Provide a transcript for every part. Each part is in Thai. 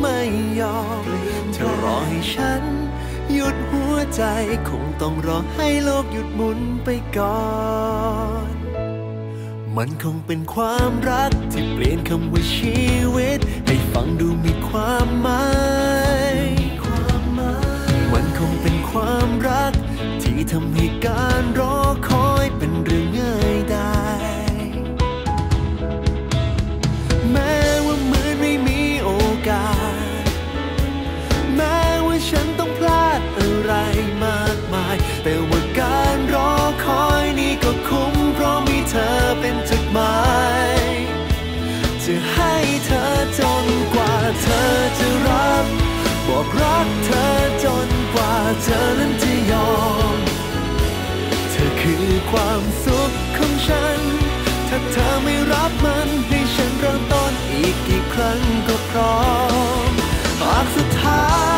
ไม่ยอมเธอรอให้ฉัน หยุดหัวใจ คงต้องรอให้โลกหยุดหมุนไปก่อน มันคงเป็นความรักที่เปลี่ยนคำว่าชีวิต ให้ฟังดูมีความหมายมันคงเป็นความรัก ที่ทำให้การรอคอยเป็นเรื่องง่ายได้แม้ รักเธอจนกว่าเธอนั้นจะยอม เธอคือความสุขของฉัน ถ้าเธอไม่รับมันให้ฉันเริ่มต้นอีกกี่ครั้งก็พร้อมหากสุดท้าย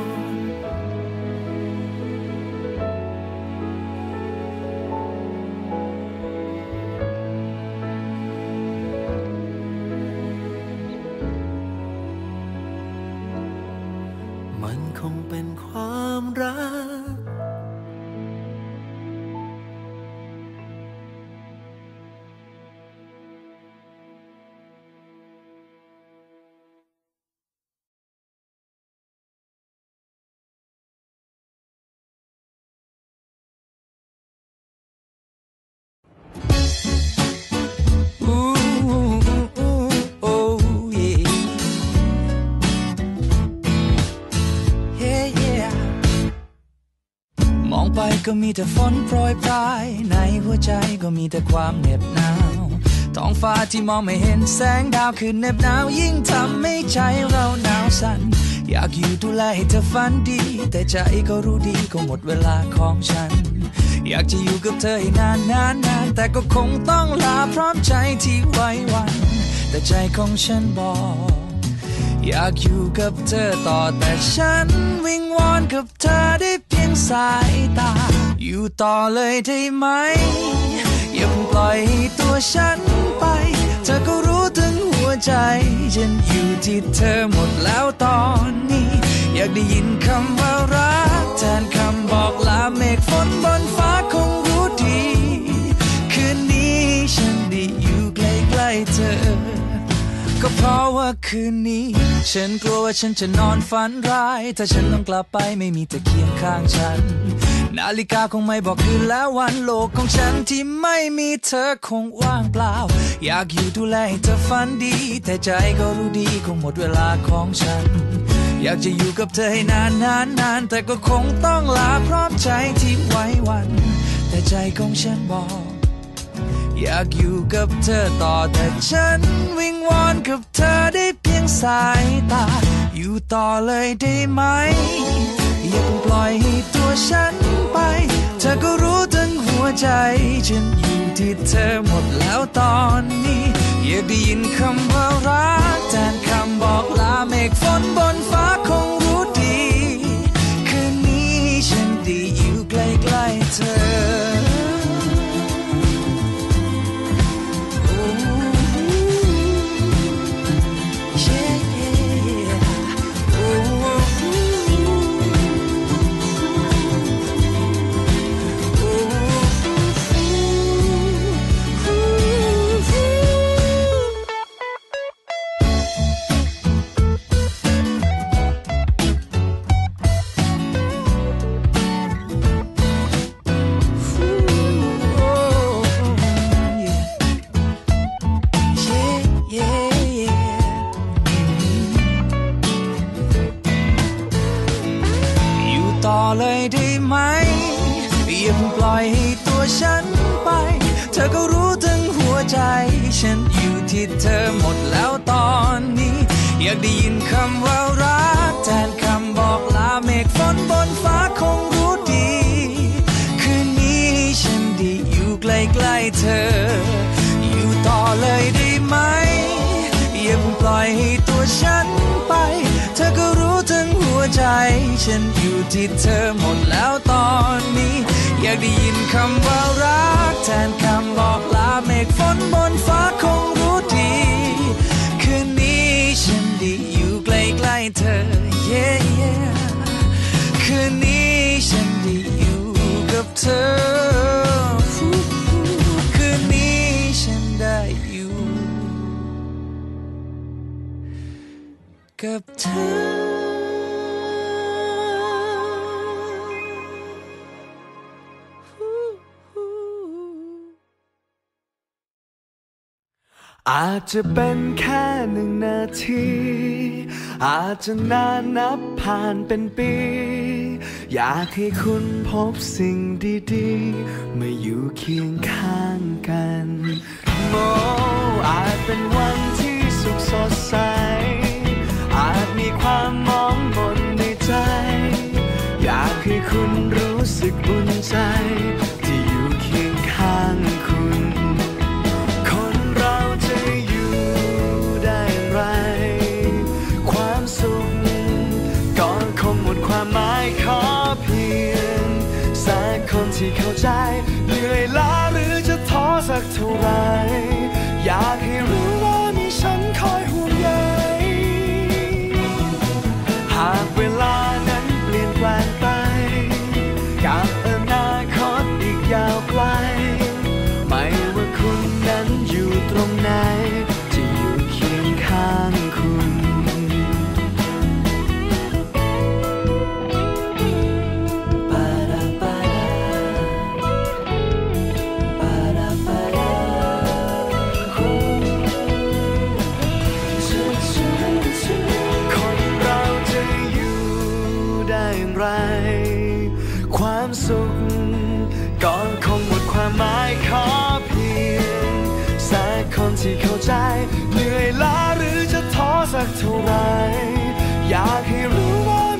น คงเป็นความรัก ก็มีแต่ฝนโปรยปลาย ในหัวใจก็มีแต่ความเหน็บหนาวท้องฟ้าที่มองไม่เห็นแสงดาวคือเหน็บหนาวยิ่งทำให้ใจเราหนาวสั่น อยากอยู่ดูแลให้เธอฝันดี แต่ใจก็รู้ดีก็หมดเวลาของฉัน อยากจะอยู่กับเธอให้นานนานนานแต่ก็คงต้องลาพร้อมใจที่ไว้วัน แต่ใจของฉันบอก อยากอยู่กับเธอต่อแต่ฉันวิงวอนกับเธอได้เพียงสายตา อยู่ต่อเลยได้ไหม อย่าปล่อยให้ตัวฉันไป เธอก็รู้ถึงหัวใจ ฉันอยู่ที่เธอหมดแล้วตอนนี้ อยากได้ยินคำว่ารักแทนคำบอกลาเมฆฝนบนฟ้าคงรู้ดี เพราะว่าคืนนี้ ฉันกลัวว่าฉันจะนอนฝันร้าย ถ้าฉันต้องกลับไปไม่มีเธอเคียงข้างฉัน นาฬิกาคงไม่บอกคืนแล้ววันโลกของฉันที่ไม่มีเธอคงว่างเปล่า อยากอยู่ดูแลให้เธอฝันดี แต่ใจก็รู้ดีคงหมดเวลาของฉัน อยากจะอยู่กับเธอให้นานนานนานแต่ก็คงต้องลาพร้อมใจที่ไว้วัน แต่ใจของฉันบอก อยากอยู่กับเธอต่อแต่ฉันวิงวอนกับเธอได้เพียงสายตา อยู่ต่อเลยได้ไหม อย่าเพิ่งปล่อยให้ตัวฉันไป เธอก็รู้ทั้งหัวใจ ฉันอยู่ที่เธอหมดแล้วตอนนี้ อยากได้ยินคำว่ารักแทนคำบอกลาเมฆฝนบนฟ้าคง ล่อยให้ตัวฉันไป เธอก็รู้ถึงหัวใจ ฉันอยู่ที่เธอหมดแล้วตอนนี้ อยากได้ยินคำว่ารักแทนคำบอกลาเมฆฝนบนฟ้าคงรู้ดี คืนนี้ฉันด้อยู่ใกล้ๆเธอ อยู่ต่อเลยได้ไหมอย่าเพิ่งปล่อยให้ตัวฉันไป เธอก็รู้ทั้งหัวใจ ฉันอยู่ที่เธอหมดแล้วตอนนี้ อยากได้ยินคำว่ารัก แทนคำบอกลาเมฆฝนบนฟ้าคงรู้ดี คืนนี้ฉันได้อยู่ใกล้ๆเธอ yeah, yeah คืนนี้ฉัน อาจจะเป็นแค่หนึ่งนาที อาจจะนานนับผ่านเป็นปี อยากให้คุณพบสิ่งดีๆมาอยู่เคียงข้างกันโมอาจเป็นวันที่สุขสดใส อาจมีความมองมนในใจ อยากให้คุณรู้สึกอุ่นใจ ที่เข้าใจ เหนื่อยล้าหรือจะท้อสักเท่าไหรอยากให้รู้ว่ามีฉันคอยห่วงใย หากเวลานั้นเปลี่ยนแปลง คนที่เข้าใจ เหนื่อยล้าหรือจะท้อสักเท่าไหรอยากให้รู้ว่า